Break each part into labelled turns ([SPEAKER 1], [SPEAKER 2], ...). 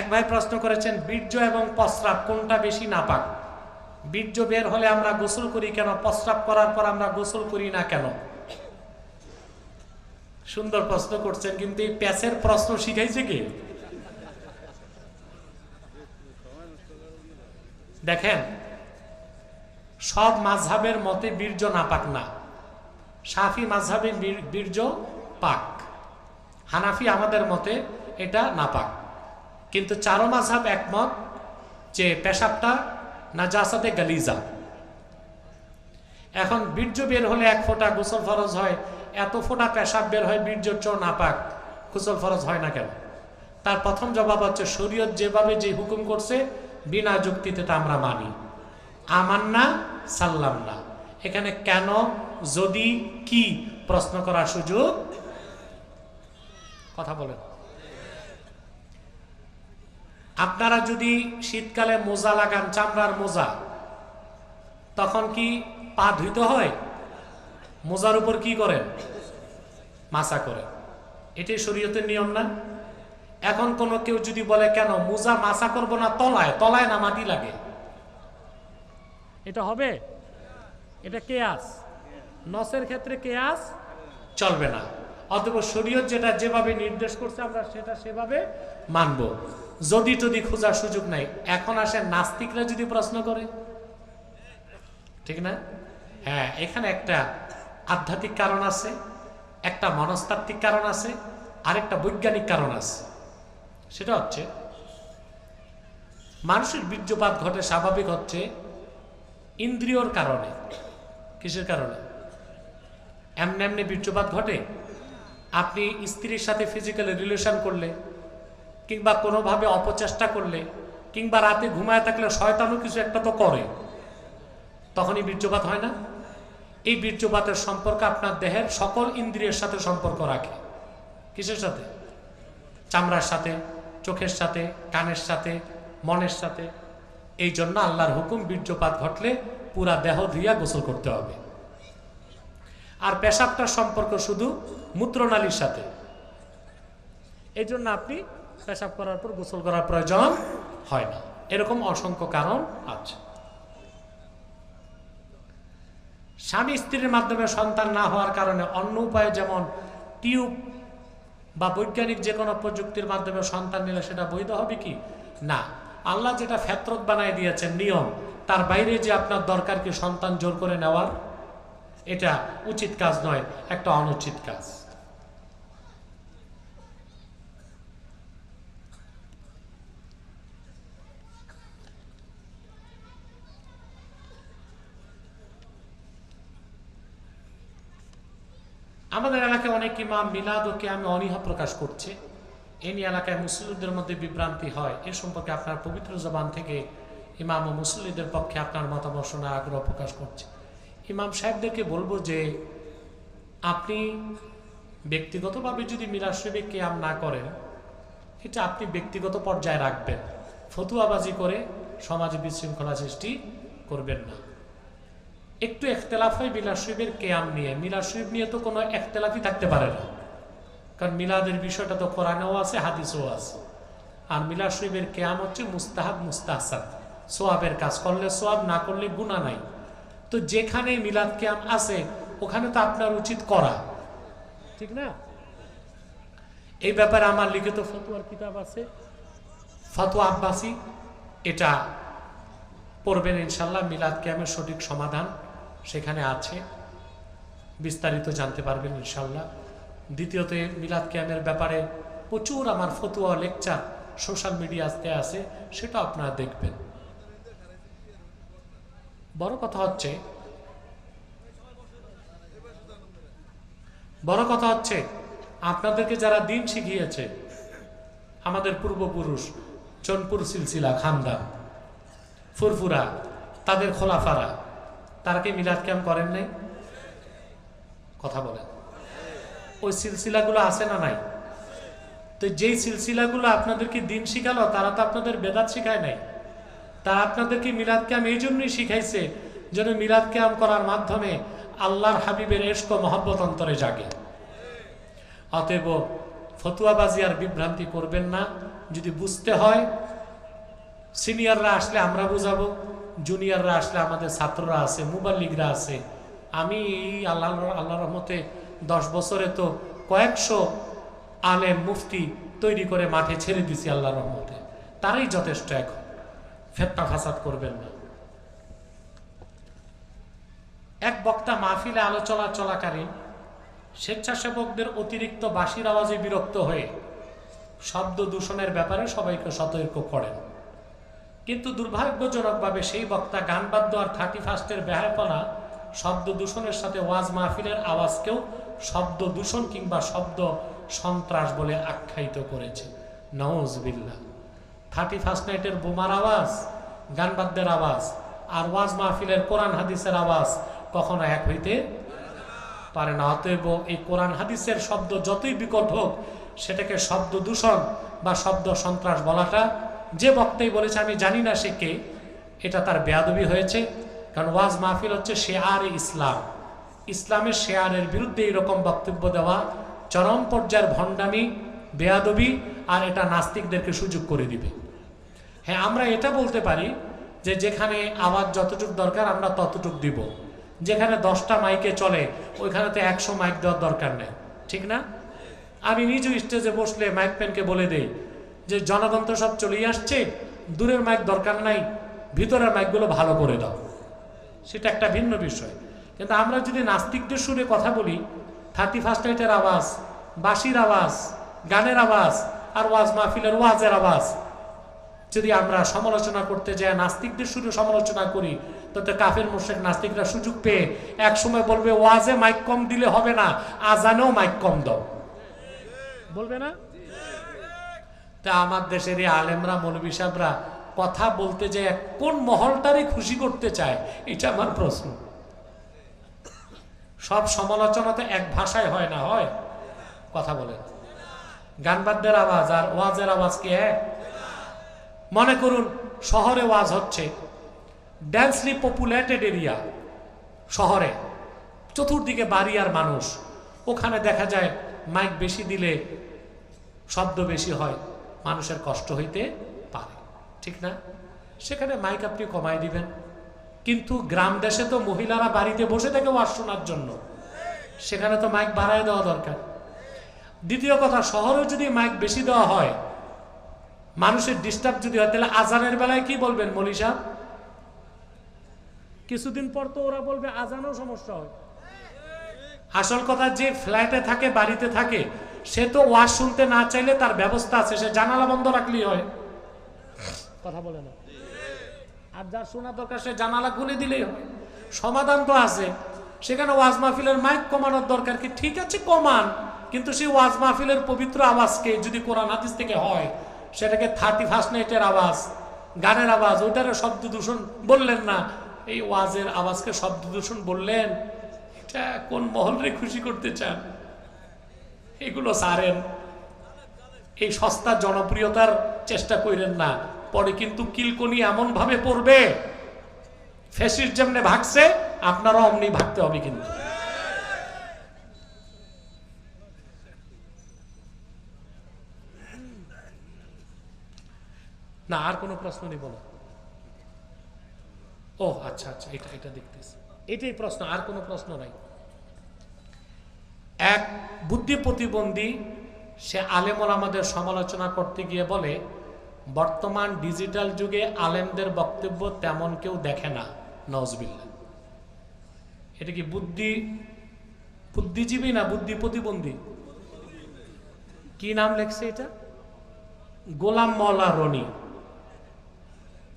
[SPEAKER 1] এক ভাই প্রশ্ন করেছেন, বীর্য এবং প্রস্রাব কোনটা বেশি নাপাক? বীর্য বের হলে আমরা গোসল করি কেন? প্রস্রাব করার পর আমরা গোসল করি না কেন? সুন্দর প্রশ্ন করছেন, কিন্তু এই প্যাচের প্রশ্ন শিখাইছে কি? দেখেন, সব মাঝহাবের মতে বীর্য নাপাক না। সাফি মাঝহাবে বীর্য পাক। হানাফি আমাদের মতে এটা নাপাক। কিন্তু চারো মাঝহাব একমত যে পেশাবটা নাজাসাতে গালিজা। এখন বীর্য বের হলে এক ফোঁটা গোসল ফরজ হয়, এত ফোঁটা পেশাব বের হয় বীর্যর চো নাপাক, গোসল ফরজ হয় না কেন? তার প্রথম জবাব হচ্ছে, শরীয়ত যেভাবে যে হুকুম করছে, বিনা যুক্তিতে তা আমরা মানি। আমান না সাল্লাম না এখানে কেন, যদি, কি প্রশ্ন করার সুযোগ? কথা বলেন। আপনারা যদি শীতকালে মোজা লাগান, চামড়ার মোজা, তখন কি পা ধুইতে হয়? মোজার উপর কি করেন? মাসা করে এটাই শরীয়তের নিয়ম না? এখন কোনো কেউ যদি বলে, কেন, মোজা মাসা করব না, তলায় তলায় না মাটি লাগে? এটা হবে? এটা কেয়াস। নসের ক্ষেত্রে কেয়াস চলবে না। অথবা শরীয়ত যেটা যেভাবে নির্দেশ করছে, আমরা সেটা সেভাবে মানব। যদি যদি খোঁজার সুযোগ নাই, এখন আসে নাস্তিকরা যদি প্রশ্ন করে। ঠিক না? হ্যাঁ এখানে একটা আধ্যাত্মিক কারণ আছে, একটা মনস্তাত্ত্বিক কারণ আছে, আরেকটা বৈজ্ঞানিক কারণ আছে। সেটা হচ্ছে, মানুষের বীর্যপাত ঘটে স্বাভাবিক হচ্ছে ইন্দ্রিয়র কারণে। কিসের কারণে? এমনি এমনি বীর্যপাত ঘটে, আপনি স্ত্রীর সাথে ফিজিক্যালি রিলেশন করলে কিংবা কোনোভাবে অপচেষ্টা করলে, কিংবা রাতে ঘুমায় থাকলে শয়তানও কিছু একটা তো করে। তখনই বীর্যপাত হয় না। এই বীর্যপাতের সম্পর্ক আপনার দেহের সকল ইন্দ্রিয়ের সাথে সম্পর্ক রাখে। কিসের সাথে? চামড়ার সাথে, চোখের সাথে, কানের সাথে, মনের সাথে। এই জন্য আল্লাহর হুকুম বীর্যপাত ঘটলে পুরা দেহ ধুইয়া গোসল করতে হবে। আর পেশাবটার সম্পর্ক শুধু মূত্রনালীর সাথে। এই জন্য আপনি পেশাব করার পর গোসল করার প্রয়োজন হয় না। এরকম অসংখ্য কারণ আছে। স্বামী স্ত্রীর মাধ্যমে সন্তান না হওয়ার কারণে অন্য উপায়ে যেমন টিউব বা বৈজ্ঞানিক যে কোনো প্রযুক্তির মাধ্যমে সন্তান নিলে সেটা বৈধ হবে কি? না। আল্লাহ যেটা ফেতরত বানায় দিয়েছেন, নিয়ম, তার বাইরে যে আপনার দরকার কি সন্তান জোর করে নেওয়ার, এটা উচিত কাজ নয়, একটা অনুচিত কাজ। আমাদের এলাকায় অনেক ইমাম মিলাদ ও আমি অনীহা প্রকাশ করছে। এ নিয়ে এলাকায় মুসলিমদের মধ্যে বিভ্রান্তি হয়। এ সম্পর্কে আপনার পবিত্র জবান থেকে ইমাম ও মুসলিমদের পক্ষে আপনার মতামত শোনার আগ্রহ প্রকাশ করছে। ইমাম সাহেবদেরকে বলব যে, আপনি ব্যক্তিগতভাবে যদি মিরাশরীফে কেয়াম না করেন, এটা আপনি ব্যক্তিগত পর্যায়ে রাখবেন। ফতুয়াবাজি করে সমাজে বিশৃঙ্খলা সৃষ্টি করবেন না। একটু একতলাফ হয় মিলাদ শরীফের কেয়াম নিয়ে। মিলাদ শরীফ নিয়ে তো কোনো একতলাফই থাকতে পারে না। কারণ মিলাদের বিষয়টা তো কোরআনেও আছে, হাদিসও আছে। আর মিলাদ শরীফের কেয়াম হচ্ছে মুস্তাহাব মুস্তাহসাদ সোয়াবের কাজ করলে সোয়াব, না করলে গুণা নাই। তো যেখানে মিলাদ কেয়াম আছে, ওখানে তো আপনার উচিত করা। ঠিক না? এই ব্যাপারে আমার লিখিত ফতুয়ার কিতাব আছে। ফতুয়া আব্বাসি, এটা পড়বেন ইনশাল্লাহ মিলাদ ক্যামের সঠিক সমাধান। সেখানে আছে। বিস্তারিত জানতে পারবেন ইনশাল্লাহ দ্বিতীয়তে, মিলাদ ক্যামের ব্যাপারে প্রচুর আমার ফতুয়া লেকচার সোশ্যাল মিডিয়াতে আছে, সেটা আপনারা দেখবেন। বড় কথা হচ্ছে, বড় কথা হচ্ছে, আপনাদেরকে যারা দিন শিখিয়েছে, আমাদের পূর্বপুরুষ চনপুর সিলসিলা খানদান, ফুরফুরা, তাদের খোলাফারা তারা কি মিলাদ ক্যাম্প করেন নাই? কথা বলেন। ওই সিলসিলাগুলো আছে না নাই? তো যেই সিলসিলাগুলো আপনাদেরকে দিন শিখালো, তারা তো আপনাদের বেদাত শিখায় নাই। তারা আপনাদেরকে মিলাদ ক্যাম্প এই জন্যই শিখাইছে যেন মিলাদ ক্যাম্প করার মাধ্যমে আল্লাহর হাবিবের এস্ক মহব্বত অন্তরে জাগে। অতএব ফতুয়াবাজি আর বিভ্রান্তি করবেন না। যদি বুঝতে হয়, সিনিয়ররা আসলে আমরা বুঝাবো। জুনিয়ররা আসলে আমাদের ছাত্ররা আছে মুবাল্লিগরা আছে। আমি আল্লাহ আল্লাহ রহমতে দশ বছরে তো কয়েকশো আলেম মুফতি তৈরি করে মাঠে ছেড়ে দিছি আল্লাহ রহমতে। তারাই যথেষ্ট এখন। ফেতনা ফাসাদ করবেন না। এক বক্তা মাহফিলে আলোচনা চলাকালীন স্বেচ্ছাসেবকদের অতিরিক্ত বাঁশির আওয়াজে বিরক্ত হয়ে শব্দ দূষণের ব্যাপারে সবাইকে সতর্ক করেন। কিন্তু দুর্ভাগ্যজনকভাবে সেই বক্তা গান বাদ্য আর থার্টি ফার্স্টের ব্যাহাপনা শব্দ দূষণের সাথে ওয়াজ মাহফিলের আওয়াজকেও শব্দ দূষণ কিংবা শব্দ সন্ত্রাস বলে আখ্যায়িত করেছে। নওয়াজবিল্লা থার্টি ফার্স্ট নাইটের বোমার আওয়াজ গান বাদ্যের আওয়াজ আর ওয়াজ মাহফিলের কোরআন হাদিসের আওয়াজ কখনো এক হইতে পারে না। অতএব এই কোরআন হাদিসের শব্দ যতই বিকট হোক, সেটাকে শব্দ দূষণ বা শব্দ সন্ত্রাস বলাটা যে বক্তাই বলেছে, আমি জানি না সে কে। এটা তার বেয়াদবি হয়েছে, কারণ ওয়াজ মাহফিল হচ্ছে শেয়ার ইসলাম। ইসলামের শেয়ারের বিরুদ্ধে এরকম বক্তব্য দেওয়া চরম পর্যায়ের ভণ্ডামি, বেয়াদবি, আর এটা নাস্তিকদেরকে সুযোগ করে দিবে। হ্যাঁ আমরা এটা বলতে পারি যে যেখানে আওয়াজ যতটুক দরকার, আমরা ততটুক দিব। যেখানে দশটা মাইকে চলে ওইখানে তো একশো মাইক দেওয়ার দরকার নেই। ঠিক না? আমি নিজেও স্টেজে বসলে মাইক প্যানকে বলে দেই যে জনগণ সব চলেই আসছে, দূরের মাইক দরকার নাই, ভিতরের মাইকগুলো ভালো করে দাও। সেটা একটা ভিন্ন বিষয়। কিন্তু আমরা যদি নাস্তিকদের সুরে কথা বলি থার্টি ফার্স্ট নাইটের আওয়াজ, বাঁশির আওয়াজ, গানের আওয়াজ, আর ওয়াজ মাহফিলের ওয়াজের আওয়াজ, যদি আমরা সমালোচনা করতে যাই, নাস্তিকদের সুরে সমালোচনা করি, তাতে কাফের মোশেক নাস্তিকরা সুযোগ পেয়ে এক সময় বলবে, ওয়াজে মাইক কম দিলে হবে না, আজানেও মাইক কম দাও। বলবে না? তা আমার দেশের এই আলেমরা মৌলবী সাহেবরা কথা বলতে যে কোন মহলটারই খুশি করতে চায়? এটা আমার প্রশ্ন। সব সমালোচনা তো এক ভাষায় হয় না, হয়? কথা বলে গান বাদ্যের আওয়াজ আর ওয়াজের আওয়াজ কি এক? মনে করুন, শহরে ওয়াজ হচ্ছে ডেন্সলি পপুলেটেড এরিয়া, শহরে। চতুর্দিকে বাড়ি আর মানুষ। ওখানে দেখা যায় মাইক বেশি দিলে শব্দ বেশি হয়। মানুষের কষ্ট হইতে পারে। ঠিক না? সেখানে মাইক আপনি কমাই দিবেন। কিন্তু গ্রাম দেশে তো মহিলারা বাড়িতে বসে থাকে ওয়াজ শোনার জন্য। সেখানে তো মাইক বাড়ায় দেওয়া দরকার। দ্বিতীয় কথা শহরে যদি মাইক বেশি দেওয়া হয়, মানুষের ডিস্টার্ব যদি হয়, তাহলে আজানের বেলায় কি বলবেন মলি সাহেব? কিছুদিন পর তো ওরা বলবে আজানও সমস্যা হয়। আসল কথা, যে ফ্ল্যাটে থাকে, বাড়িতে থাকে সে তো ওয়াজ শুনতে না চাইলে তার ব্যবস্থা আছে, সে জানালা বন্ধ রাখলেই হয়। কথা বলে না। আর যার শোনা দরকার, সে জানালা খুলে দিলেই হয়। সমাধান তো আছে। সেখানে ওয়াজ মাহফিলের মাইক কমানোর দরকার কি? ঠিক আছে, কমান। কিন্তু সেই ওয়াজ মাহফিলের পবিত্র আওয়াজকে যদি কোরআন হাদিস থেকে হয়, সেটাকে থার্টি ফার্স্ট নাইটের আওয়াজ, গানের আওয়াজ ওইটারও শব্দ দূষণ বললেন না। এই ওয়াজের আওয়াজকে শব্দ দূষণ বললেন। এটা কোন মহলরে খুশি করতে চান? এগুলো সারেন। এই সস্তা জনপ্রিয়তার চেষ্টা করেন না। পরে কিন্তু কিলকনি এমন ভাবে পড়বে, ফেসির যেমনে ভাগছে আপনারা অমনি ভাগতে হবে কিন্তু। না, আর কোনো প্রশ্ন নেই, বলো। ও আচ্ছা আচ্ছা এটা এটা দেখতেছি। এটাই প্রশ্ন, আর কোনো প্রশ্ন নাই। এক বুদ্ধি প্রতিবন্ধী, সে আলেমল আমাদের সমালোচনা করতে গিয়ে বলে, বর্তমান ডিজিটাল যুগে আলেমদের বক্তব্য তেমন কেউ দেখে না নজবিল্লা এটা কি বুদ্ধি, বুদ্ধিজীবী না বুদ্ধি প্রতিবন্ধী? কি নাম লেখছে এটা? গোলাম মৌলা রনি।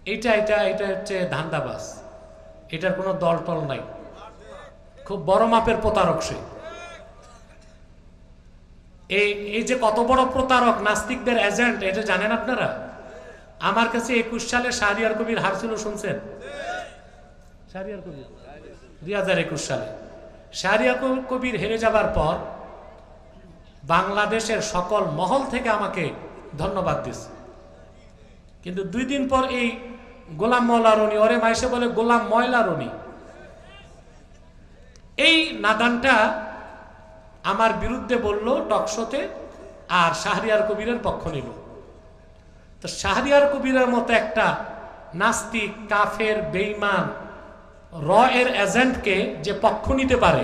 [SPEAKER 1] এটা এটা এটা হচ্ছে ধান্দাবাস এটার কোনো দল টল নাই। খুব বড় মাপের প্রতারক সে। এই এই যে কত বড় প্রতারক, নাস্তিকদের এজেন্ট এটা জানেন আপনারা? আমার কাছে একুশ সালে শাহরিয়ার কবির হার ছিল, শুনছেন? শাহরিয়ার কবির? দুই হাজার একুশ সালে। শাহরিয়ার কবির হেরে যাবার পর বাংলাদেশের সকল মহল থেকে আমাকে ধন্যবাদ দিচ্ছে কিন্তু দুই দিন পর এই গোলাম ময়লা রনি, ওরে মাইসে বলে গোলাম ময়লা রনি। এই নাদানটা আমার বিরুদ্ধে বলল টকশোতে আর শাহরিয়ার কবিরের পক্ষ নিল। তো শাহরিয়ার কবিরের মতো একটা নাস্তিক, কাফের বেইমান র এর এজেন্টকে যে পক্ষ নিতে পারে,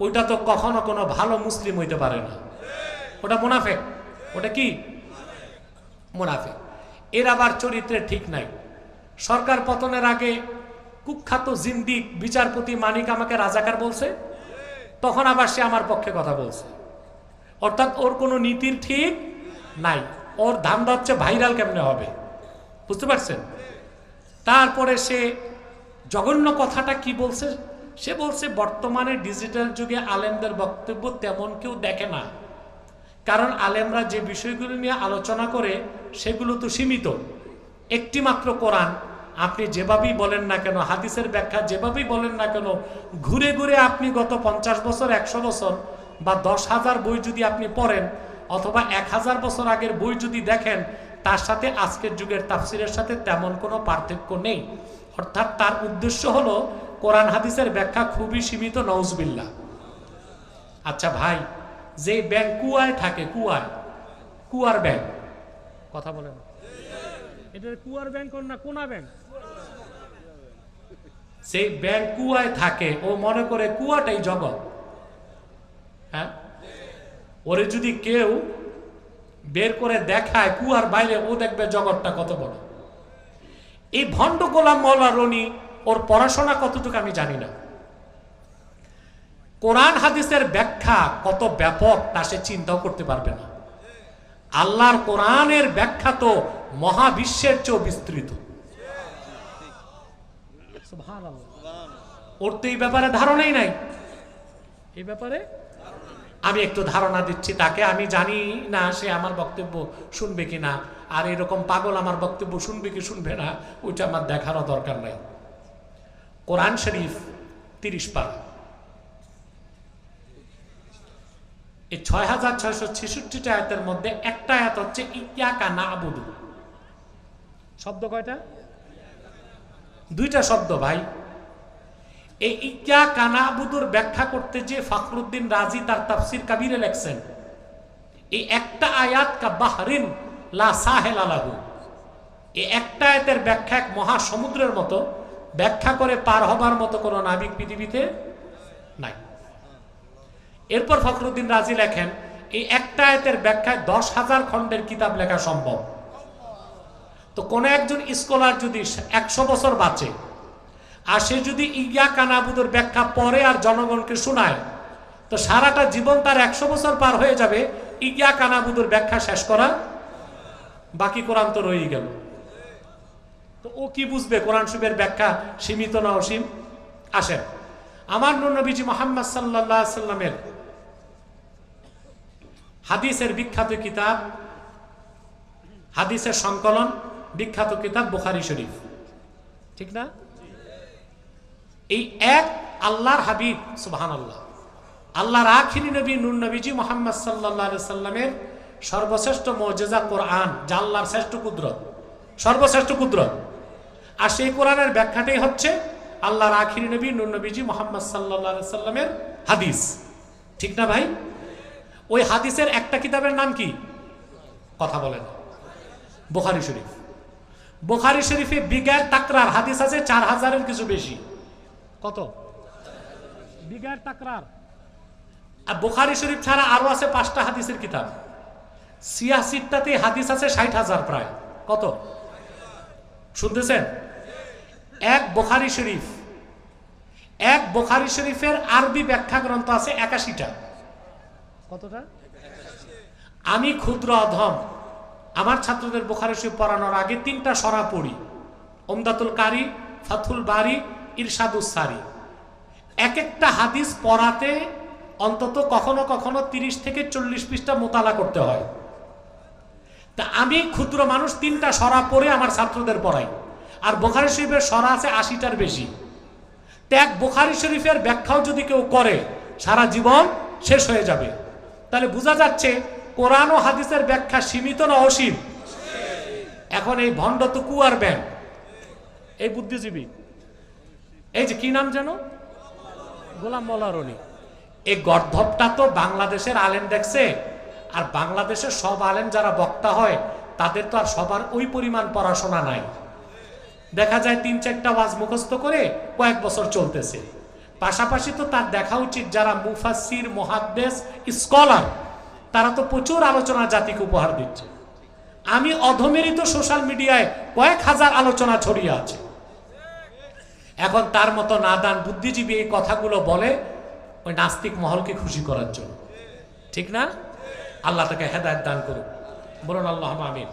[SPEAKER 1] ওইটা তো কখনো কোনো ভালো মুসলিম হইতে পারে না। ওটা মুনাফেক। ওটা কি? মুনাফেক। এর আবার চরিত্রে ঠিক নাই। সরকার পতনের আগে কুখ্যাত জিন্দিক বিচারপতি মানিক আমাকে রাজাকার বলছে তখন আবার সে আমার পক্ষে কথা বলছে। অর্থাৎ ওর কোনো নীতির ঠিক নাই। ওর ধান্দা হচ্ছে ভাইরাল কেমনে হবে? বুঝতে পারছেন? তারপরে সে জঘন্য কথাটা কি বলছে? সে বলছে, বর্তমানে ডিজিটাল যুগে আলেমদের বক্তব্য তেমন কেউ দেখে না। কারণ আলেমরা যে বিষয়গুলো নিয়ে আলোচনা করে, সেগুলো তো সীমিত। একটি মাত্র কোরআন আপনি যেভাবেই বলেন না কেন, হাদিসের ব্যাখ্যা যেভাবেই বলেন না কেন, ঘুরে ঘুরে আপনি গত পঞ্চাশ বছর, একশো বছর বা দশ হাজার বই যদি আপনি পড়েন অথবা এক হাজার বছর আগের বই যদি দেখেন, তার সাথে আজকের যুগের তাফসিরের সাথে তেমন কোনো পার্থক্য নেই। অর্থাৎ তার উদ্দেশ্য হলো কোরআন হাদিসের ব্যাখ্যা খুবই সীমিত নওজবিল্লা আচ্ছা ভাই, যে ব্যাংক কুয়ায় থাকে, কুয়ায়, কুয়ার ব্যাংক, কথা বলেন। এটা কুয়ার ব্যাংক না কোনা ব্যাংক? সেই ব্যাংক কুয়ায় থাকে, ও মনে করে কুয়াটাই জগৎ। হ্যাঁ? ওরে যদি কেউ বের করে দেখায় কুয়ার বাইরে, ও দেখবে জগৎটা কত বড়। এই ভণ্ড গোলাম মৌলা রনি, ওর পড়াশোনা কতটুকু আমি জানি না। কোরআন হাদিসের ব্যাখ্যা কত ব্যাপক, তা সে চিন্তাও করতে পারবে না। আল্লাহর কোরআনের ব্যাখ্যা তো মহাবিশ্বের চেয়েও বিস্তৃত। ওর তো এই ব্যাপারে ধারণাই নাই। এই ব্যাপারে? আমি একটু ধারণা দিচ্ছি তাকে আমি জানি না সে আমার বক্তব্য শুনবে কি না আর এরকম পাগল আমার বক্তব্য শুনবে কি শুনবে না ওইটা আমার দেখারও দরকার নাই। কোরআন শরীফ তিরিশ পারা। এই ছয় হাজার ছয়শো ছেষট্টিটা আয়াতের মধ্যে একটা আয়াত হচ্ছে ইয়াকা না আবুদু। শব্দ কয়টা? দুইটা শব্দ, ভাই। এই ইয়া কানাবুদুর ব্যাখ্যা করতে যে ফখরুদ্দিন রাজি তার তাফসির কাবিরে লেখছেন, এই একটা আয়াত কা বাহরিন লা সাহেল আলাহু এই একটা আয়াতের ব্যাখ্যা এক মহাসমুদ্রের মতো, ব্যাখ্যা করে পার হবার মতো কোনো নাবিক পৃথিবীতে নাই। এরপর ফখরুদ্দিন রাজি লেখেন, এই একটা আয়াতের ব্যাখ্যায় দশ হাজার খণ্ডের কিতাব লেখা সম্ভব। তো কোন একজন স্কলার যদি একশো বছর বাঁচে, আর সে যদি ইয়া কানাবুদের ব্যাখ্যা পরে আর জনগণকে শোনায়, তো সারাটা জীবন তার একশো বছর পার হয়ে যাবে ইয়া কানাবুদের ব্যাখ্যা শেষ করা? বাকি কোরআন তো রয়েই গেল। তো ও কি বুঝবে? কোরআন শরীফের ব্যাখ্যা সীমিত না অসীম? আসেন। আমার নবীজি মোহাম্মদ সাল্লাহ সাল্লামের হাদিসের বিখ্যাত কিতাব, হাদিসের সংকলন বিখ্যাত কিতাব বুখারি শরীফ। ঠিক না? এই এক আল্লাহর হাবিব সুবাহান আল্লাহ আল্লাহর আখিরি নবী, নুর নবীজি মোহাম্মদ সাল্লাহ সাল্লামের সর্বশ্রেষ্ঠ মজেজা কোরআন, যা আল্লাহর শ্রেষ্ঠ কুদরত। সর্বশ্রেষ্ঠ কুদরত। আর সেই কোরআনের ব্যাখ্যাটাই হচ্ছে আল্লাহর আখিরি নবী, নুর নবীজি মোহাম্মদ সাল্লাহ সাল্লামের হাদিস। ঠিক না ভাই? ওই হাদিসের একটা কিতাবের নাম কি? কথা বলেন। বোখারি শরীফ। বোখারি শরীফে বিগার তাকরার, হাদিস আছে চার হাজারের কিছু বেশি। কত? বিগার তাকরার। আর বোখারি শরীফ ছাড়া আরও আছে পাঁচটা হাদিসের কিতাব। সিয়াসিটাতে হাদিস আছে ষাট হাজার প্রায়। কত? শুনতেছেন? এক বোখারি শরীফ। এক বোখারি শরীফের আরবি ব্যাখ্যা গ্রন্থ আছে একাশিটা। কতটা? আমি ক্ষুদ্র অধম। আমার ছাত্রদের বোখারি শরীফ পড়ানোর আগে তিনটা সরা পড়ি। ওমদাতুল কারি ফাথুল বারি ইরশাদুসারি এক একটা হাদিস পড়াতে অন্তত কখনো কখনো তিরিশ থেকে চল্লিশ পৃষ্ঠা মোতালা করতে হয়। তা আমি ক্ষুদ্র মানুষ তিনটা সরা পড়ে আমার ছাত্রদের পড়াই। আর বোখারি শরীফের সরা আছে আশিটার বেশি। ত্যাগ বোখারি শরীফের ব্যাখ্যাও যদি কেউ করে, সারা জীবন শেষ হয়ে যাবে। তাহলে বোঝা যাচ্ছে কোরআন ও হাদিসের ব্যাখ্যা সীমিত না অসীম? এখন এই ভণ্ড তো কুয়ার ব্যাংক, এই বুদ্ধিজীবী, এই যে কি নাম যেন? গোলাম মলারণী এই গর্ধবটা তো বাংলাদেশের আলেম দেখছে, আর বাংলাদেশের সব আলেম যারা বক্তা হয়, তাদের তো আর সবার ওই পরিমাণ পড়াশোনা নাই। দেখা যায় তিন চারটা ওয়াজ মুখস্থ করে কয়েক বছর চলতেছে। পাশাপাশি তো তার দেখা উচিত যারা মুফাসির মহাদ্দেশ স্কলার তারা তো প্রচুর আলোচনা জাতিকে উপহার দিচ্ছে। আমি অধমেরই তো সোশ্যাল মিডিয়ায় কয়েক হাজার আলোচনা ছড়িয়ে আছে। এখন তার মতো নাদান বুদ্ধিজীবী এই কথাগুলো বলে ওই নাস্তিক মহলকে খুশি করার জন্য। ঠিক না? আল্লাহ তাকে হেদায়ত দান করুন বলুন আল্লাহ আমিন।